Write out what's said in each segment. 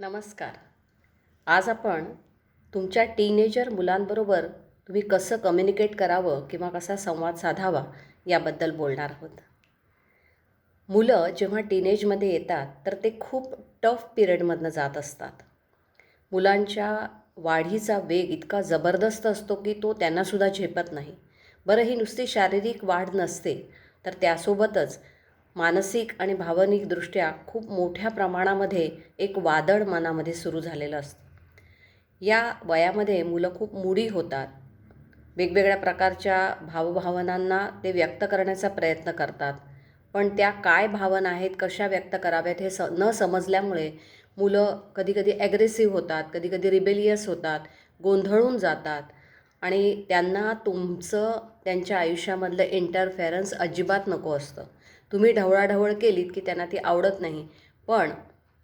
नमस्कार. आज आपण तुमच्या टीनेजर मुलांबरोबर तुम्ही कसं कम्युनिकेट करावं किंवा कसा संवाद साधावा याबद्दल बोलणार आहोत. मुलं जेव्हा टीनेजमध्ये येतात तर ते खूप टफ पिरियडमधनं जात असतात. मुलांच्या वाढीचा वेग इतका जबरदस्त असतो की तो त्यांनासुद्धा झेपत नाही. बरं ही नुसती शारीरिक वाढ नसते तर त्यासोबतच मानसिक आणि भावनिकदृष्ट्या खूप मोठ्या प्रमाणामध्ये एक वादळ मनामध्ये सुरू झालेलं असतं. या वयामध्ये मुलं खूप मुडी होतात. वेगवेगळ्या प्रकारच्या भावभावनांना ते व्यक्त करण्याचा प्रयत्न करतात. पण त्या काय भावना आहेत कशा व्यक्त कराव्यात हे स न समजल्यामुळे मुलं कधीकधी ॲग्रेसिव्ह होतात कधीकधी रिबेलियस होतात गोंधळून जातात आणि त्यांना तुमचं त्यांच्या आयुष्यामधलं इंटरफेरन्स अजिबात नको असतं. तुम्ही ढवळाढवळ केलीत की त्यांना ती आवडत नाही. पण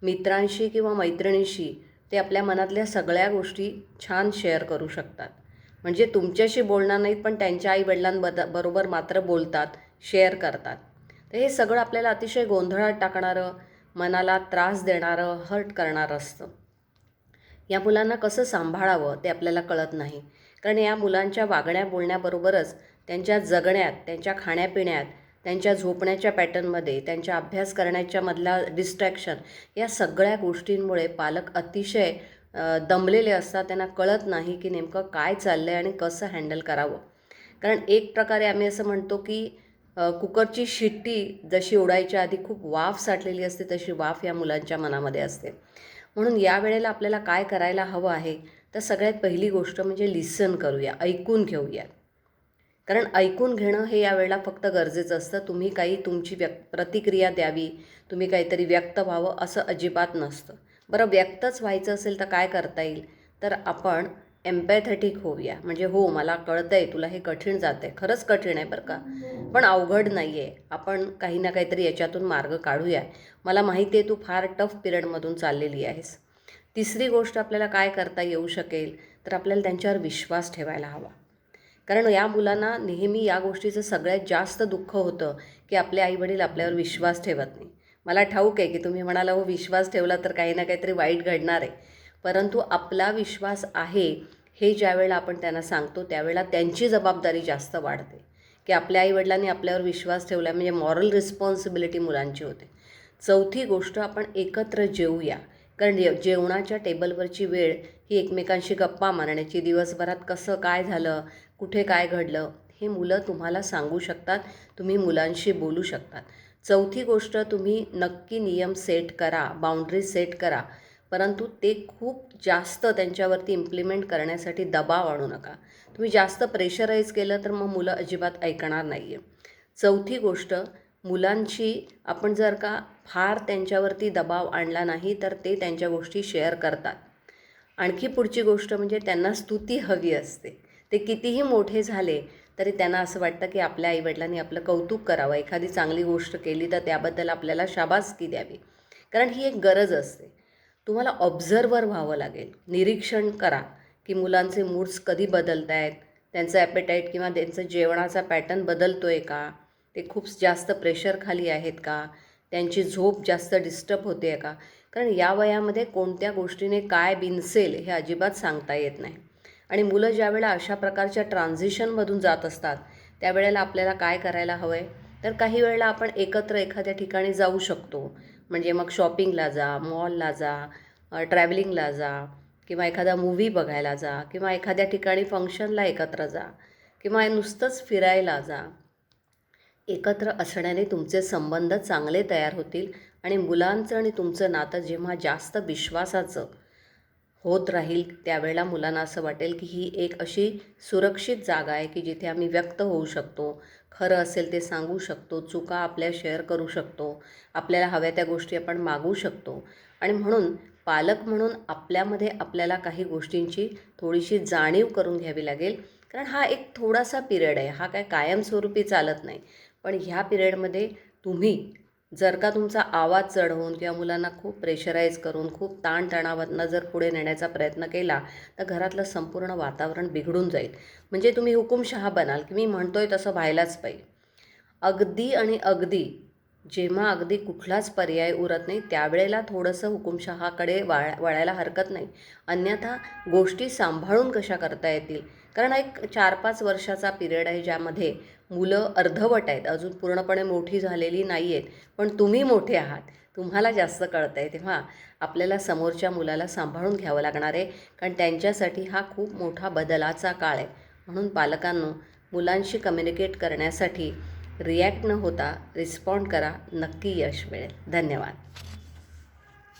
मित्रांशी किंवा मैत्रिणीशी ते आपल्या मनातल्या सगळ्या गोष्टी छान शेअर करू शकतात. म्हणजे तुमच्याशी बोलणार नाहीत पण त्यांच्या आईवडिलांबद बरोबर मात्र बोलतात शेअर करतात. तर हे सगळं आपल्याला अतिशय गोंधळात टाकणारं मनाला त्रास देणारं हर्ट करणारं असतं. या मुलांना कसं सांभाळावं ते आपल्याला कळत नाही. कारण या मुलांच्या वागण्या बोलण्याबरोबरच त्यांच्या जगण्यात त्यांच्या खाण्यापिण्यात त्यांच्या झोपण्याच्या पॅटर्नमध्ये त्यांच्या अभ्यास करण्याच्या मधला डिस्ट्रॅक्शन या सगळ्या गोष्टींमुळे पालक अतिशय दमलेले असतात. त्यांना कळत नाही की नेमकं काय चाललं आहे आणि कसं हँडल करावं. कारण एक प्रकारे आम्ही असं म्हणतो की कुकरची शिट्टी जशी उडायच्या आधी खूप वाफ साठलेली असते तशी वाफ या मुलांच्या मनामध्ये असते. म्हणून या वेळेला आपल्याला काय करायला हवं आहे? तर सगळ्यात पहिली गोष्ट म्हणजे लिसन करूया ऐकून घेऊया. कारण ऐकून घेणं हे यावेळेला फक्त गरजेचं असतं. तुम्ही काही तुमची व्यक् प्रतिक्रिया द्यावी. तुम्ही काहीतरी व्यक्त व्हावं असं अजिबात नसतं. बरं व्यक्तच व्हायचं असेल तर काय करता येईल? तर आपण एम्पॅथेटिक होऊया. म्हणजे हो मला कळतं आहे तुला हे कठीण जातं आहे खरंच कठीण आहे बरं का? पण अवघड नाही आहे आपण काही ना काहीतरी याच्यातून मार्ग काढूया. मला माहिती आहे तू फार टफ पिरियडमधून चाललेली आहेस. तिसरी गोष्ट आपल्याला काय करता येऊ शकेल? तर आपल्याला त्यांच्यावर विश्वास ठेवायला हवा. कारण या मुलांना नेहमी या गोष्टीचं सगळ्यात जास्त दुःख होतं की आपले आईवडील आपल्यावर विश्वास ठेवत नाही. मला ठाऊक आहे की तुम्ही म्हणाला हो विश्वास ठेवला तर काही ना काहीतरी वाईट घडणार आहे. परंतु आपला विश्वास आहे हे ज्यावेळेला आपण त्यांना सांगतो त्यावेळेला त्यांची जबाबदारी जास्त वाढते. की आपल्या आईवडिलांनी आपल्यावर विश्वास ठेवला म्हणजे मॉरल रिस्पॉन्सिबिलिटी मुलांची होते. चौथी गोष्ट आपण एकत्र जेवूया कारण जेवणाच्या टेबलवरची वेळ ही एकमेकांशी गप्पा मारण्याची दिवसभरात कसं काय झालं कुठे काय घडलं हे मुलं तुम्हाला सांगू शकतात तुम्ही मुलांशी बोलू शकतात. चौथी गोष्ट तुम्ही नक्की नियम सेट करा बाउंड्री सेट करा. परंतु ते खूप जास्त त्यांच्यावरती इम्प्लिमेंट करण्यासाठी दबाव आणू नका. तुम्ही जास्त प्रेशराईज केलं तर मग मुलं अजिबात ऐकणार नाही आहे चौथी गोष्ट मुलांची आपण जर का फार त्यांच्यावरती दबाव आणला नाही तर ते त्यांच्या गोष्टी शेअर करतात. आणखी पुढची गोष्ट म्हणजे त्यांना स्तुती हवी असते. ते कितीही मोठे झाले तरी त्यांना असं वाटतं की आपल्या आईवडिलांनी आपलं कौतुक करावं. एखादी चांगली गोष्ट केली तर त्याबद्दल आपल्याला शाबासकी द्यावी. कारण ही एक गरज असते. तुम्हाला ऑब्झर्वर व्हावं लागेल. निरीक्षण करा की मुलांचे मूड्स कधी बदलत आहेत त्यांचं ॲपेटाईट किंवा त्यांचं जेवणाचा पॅटर्न बदलतो आहे का? ते खूप जास्त प्रेशरखाली आहेत का? त्यांची झोप जास्त डिस्टर्ब होते आहे का? कारण या वयामध्ये कोणत्या गोष्टीने काय बिनसेल हे अजिबात सांगता येत नाही. आणि मुलं ज्यावेळेला अशा प्रकारच्या ट्रान्झिशनमधून जात असतात त्यावेळेला आपल्याला काय करायला हवं आहे तर काही वेळेला आपण एकत्र एखाद्या ठिकाणी जाऊ शकतो. म्हणजे मग शॉपिंगला जा मॉलला जा ट्रॅव्हलिंगला जा किंवा एखादा मूव्ही बघायला जा किंवा एखाद्या ठिकाणी फंक्शनला एकत्र जा किंवा नुसतंच फिरायला जा. एकत्र असण्याने तुमचे संबंध चांगले तयार होतील आणि मुलांचं आणि तुमचं नातं जेव्हा जास्त विश्वासाचं होत राहील त्यावेळेला मुलांना असं वाटेल की ही एक अशी सुरक्षित जागा आहे की जिथे आम्ही व्यक्त होऊ शकतो. खरं असेल ते सांगू शकतो चुका आपल्या शेअर करू शकतो आपल्याला हव्या त्या गोष्टी आपण मागू शकतो. आणि म्हणून पालक म्हणून आपल्यामध्ये आपल्याला काही गोष्टींची थोडीशी जाणीव करून घ्यावी लागेल. कारण हा एक थोडासा पिरियड आहे हा काय कायमस्वरूपी चालत नाही. पण ह्या पिरियडमध्ये तुम्ही जर का तुमचा आवाज चढवून किंवा मुलांना खूप प्रेशराईज करून खूप ताणतणावातनं जर पुढे नेण्याचा प्रयत्न केला तर घरातलं संपूर्ण वातावरण बिघडून जाईल. म्हणजे तुम्ही हुकुमशहा बनाल की मी म्हणतोय तसं व्हायलाच पाहिजे. अगदी आणि अगदी जेव्हा अगदी कुठलाच पर्याय उरत नाही त्यावेळेला थोडंसं हुकुमशहाकडे वाळ वळायला हरकत नाही. अन्यथा गोष्टी सांभाळून कशा करता येतील? कारण एक चार पाच वर्षाचा पिरियड आहे ज्यामध्ये मुलं अर्धवट आहेत. अजून पूर्णपणे मोठी झालेली नाही आहेत. पण तुम्ही मोठे आहात. तुम्हाला जास्त कळतं आहे तेव्हा आपल्याला समोरच्या मुलाला सांभाळून घ्यावं लागणार आहे. कारण त्यांच्यासाठी हा खूप मोठा बदलाचा काळ आहे. म्हणून पालकांनो मुलांशी कम्युनिकेट करण्यासाठी रिॲक्ट न होता रिस्पॉन्ड करा. नक्की यश मिळेल. धन्यवाद.